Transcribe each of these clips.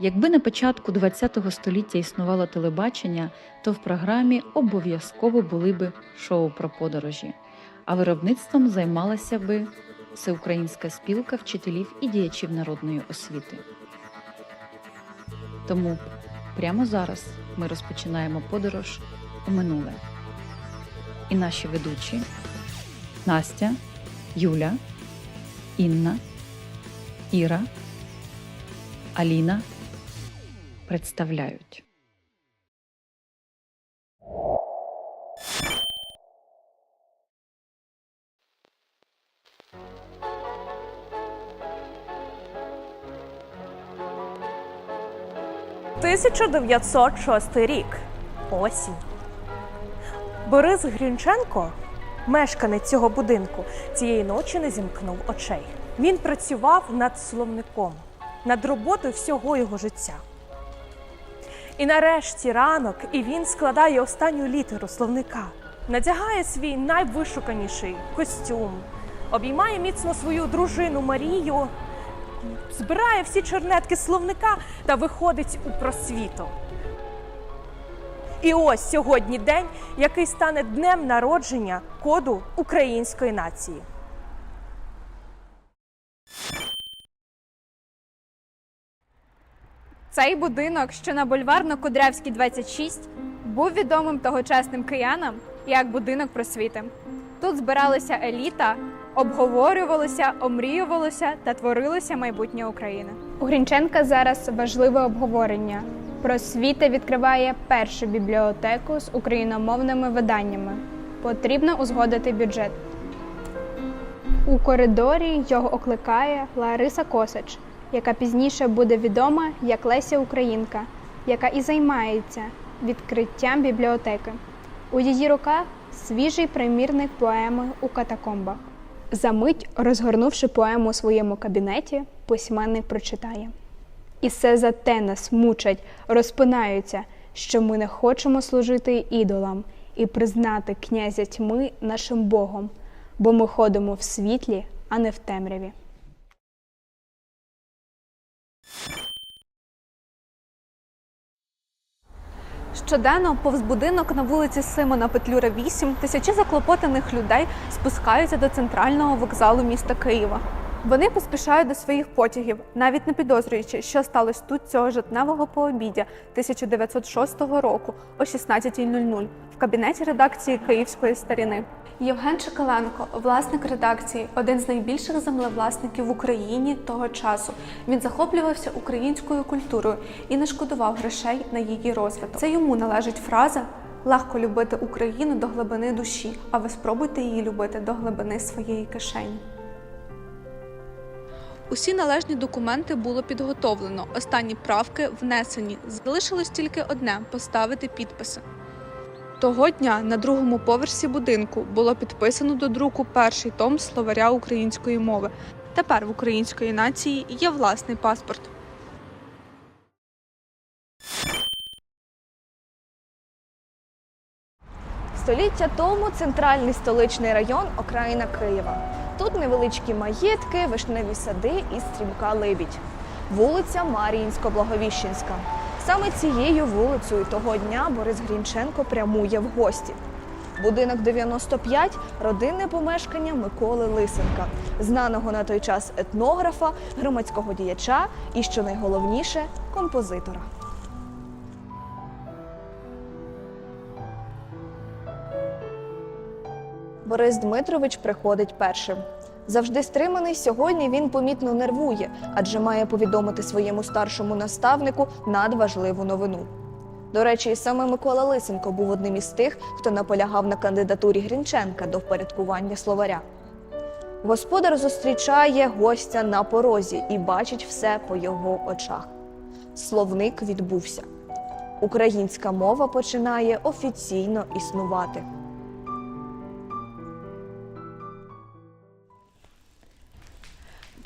Якби на початку ХХ століття існувало телебачення, то в програмі обов'язково були би шоу про подорожі, а виробництвом займалася би Всеукраїнська спілка вчителів і діячів народної освіти. Тому прямо зараз ми розпочинаємо подорож у минуле. І наші ведучі Настя, Юля, Інна, Іра, Аліна представляють. – 1906 рік. Осінь. Борис Грінченко, мешканець цього будинку, цієї ночі не зімкнув очей. Він працював над словником, над роботою всього його життя. І нарешті ранок, і він складає останню літеру словника, надягає свій найвишуканіший костюм, обіймає міцно свою дружину Марію, збирає всі чернетки словника та виходить у просвіту. І ось сьогодні день, який стане днем народження коду української нації. Цей будинок, що на бульварно-Кудрявській 26, був відомим тогочасним киянам як будинок просвіти. Тут збиралася еліта, обговорювалося, омріювалося та творилося майбутнє України. У Грінченка зараз важливе обговорення. Просвіта відкриває першу бібліотеку з україномовними виданнями. Потрібно узгодити бюджет. У коридорі його окликає Лариса Косач, яка пізніше буде відома як Леся Українка, яка і займається відкриттям бібліотеки. У її руках свіжий примірник поеми у катакомбах. Замить, розгорнувши поему у своєму кабінеті, письменник прочитає. І все за те нас мучать, розпинаються, що ми не хочемо служити ідолам і признати князя тьми нашим Богом, бо ми ходимо в світлі, а не в темряві. Щоденно повз будинок на вулиці Симона Петлюра 8 тисячі заклопотаних людей спускаються до центрального вокзалу міста Києва. Вони поспішають до своїх потягів, навіть не підозрюючи, що сталося тут цього житневого пообіддя 1906 року о 16.00 в кабінеті редакції Київської старіни. Євген Чекаленко, власник редакції, один з найбільших землевласників в Україні того часу. Він захоплювався українською культурою і не шкодував грошей на її розвиток. Це йому належить фраза легко любити Україну до глибини душі, а ви спробуйте її любити до глибини своєї кишені. Усі належні документи було підготовлено, останні правки внесені. Залишилось тільки одне поставити підписи. Того дня на другому поверсі будинку було підписано до друку перший том словаря української мови. Тепер в української нації є власний паспорт. Століття тому центральний столичний район окраїна Києва. Тут невеличкі маєтки, вишневі сади і стрімка Либідь. Вулиця Маріїнсько-Благовіщенська. Саме цією вулицею того дня Борис Грінченко прямує в гості. Будинок 95 родинне помешкання Миколи Лисенка, знаного на той час етнографа, громадського діяча і, що найголовніше, композитора. Борис Дмитрович приходить першим. Завжди стриманий, сьогодні він помітно нервує, адже має повідомити своєму старшому наставнику надважливу новину. До речі, саме Микола Лисенко був одним із тих, хто наполягав на кандидатурі Грінченка до впорядкування словаря. Господар зустрічає гостя на порозі і бачить все по його очах. Словник відбувся. Українська мова починає офіційно існувати.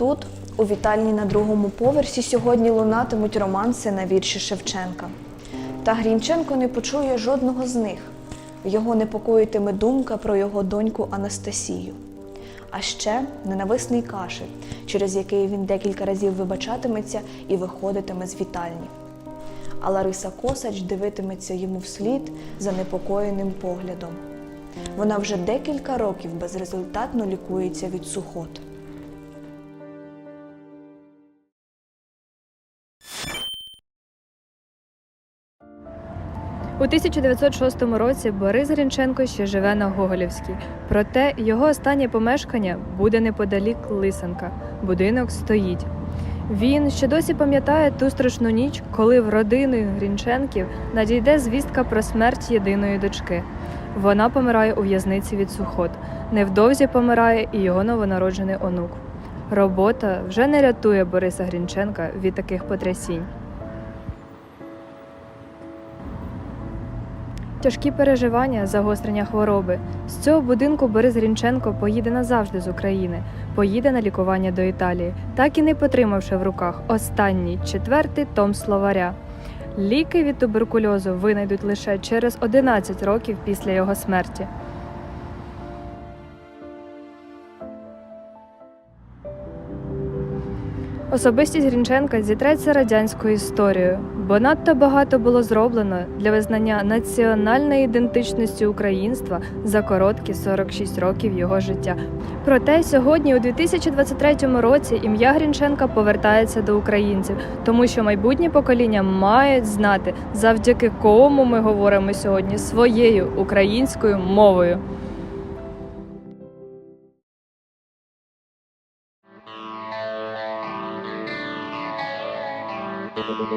Тут, у вітальні на другому поверсі, сьогодні лунатимуть романси на вірші Шевченка. Та Грінченко не почує жодного з них. Його непокоїтиме думка про його доньку Анастасію. А ще ненависний кашель, через який він декілька разів вибачатиметься і виходитиме з вітальні. А Лариса Косач дивитиметься йому вслід занепокоєним поглядом. Вона вже декілька років безрезультатно лікується від сухот. У 1906 році Борис Грінченко ще живе на Гоголівській. Проте його останнє помешкання буде неподалік Лисенка. Будинок стоїть. Він ще досі пам'ятає ту страшну ніч, коли в родини Грінченків надійде звістка про смерть єдиної дочки. Вона помирає у в'язниці від сухот. Невдовзі помирає і його новонароджений онук. Робота вже не рятує Бориса Грінченка від таких потрясінь. Тяжкі переживання, загострення хвороби. З цього будинку Борис Грінченко поїде назавжди з України, поїде на лікування до Італії, так і не потримавши в руках останній четвертий том словаря. Ліки від туберкульозу винайдуть лише через 11 років після його смерті. Особистість Грінченка зітреться радянською історією, бо надто багато було зроблено для визнання національної ідентичності українства за короткі 46 років його життя. Проте сьогодні, у 2023 році, ім'я Грінченка повертається до українців, тому що майбутні покоління мають знати, завдяки кому ми говоримо сьогодні своєю українською мовою.